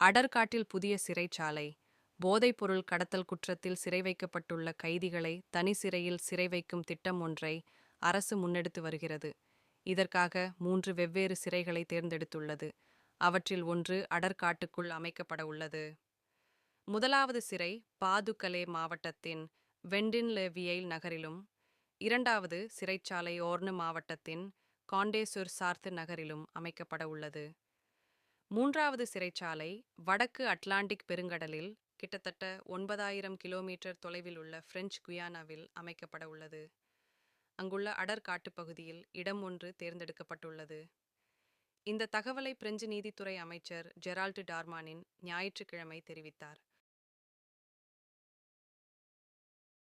அடர்காட்டில் புதிய சிறைச்சாலை போதைப்பொருள் கடத்தல் குற்றத்தில் சிறை வைக்கப்பட்டுள்ள கைதிகளை தனி சிறையில் சிறை வைக்கும் திட்டம் ஒன்றை அரசு முன்னெடுத்து வருகிறது. இதற்காக மூன்று வெவ்வேறு சிறைகளை தேர்ந்தெடுத்துள்ளது. அவற்றில் ஒன்று அடர்காட்டுக்குள் அமைக்கப்பட உள்ளது. முதலாவது சிறை பாதுகலே மாவட்டத்தின் வெண்டின்லேவியைல் நகரிலும் இரண்டாவது சிறைச்சாலை ஓர்னு மாவட்டத்தின் காண்டேசுர் சார்த்து நகரிலும் அமைக்கப்பட உள்ளது. மூன்றாவது சிறைச்சாலை வடக்கு அட்லாண்டிக் பெருங்கடலில் கிட்டத்தட்ட ஒன்பதாயிரம் கிலோமீட்டர் தொலைவில் உள்ள பிரெஞ்சு குயானாவில் அமைக்கப்பட உள்ளது. அங்குள்ள அடர் காட்டுப்பகுதியில் இடம் ஒன்று தேர்ந்தெடுக்கப்பட்டுள்ளது. இந்த தகவலை பிரெஞ்சு நீதித்துறை அமைச்சர் ஜெரால்டு டார்மானின் ஞாயிற்றுக்கிழமை தெரிவித்தார்.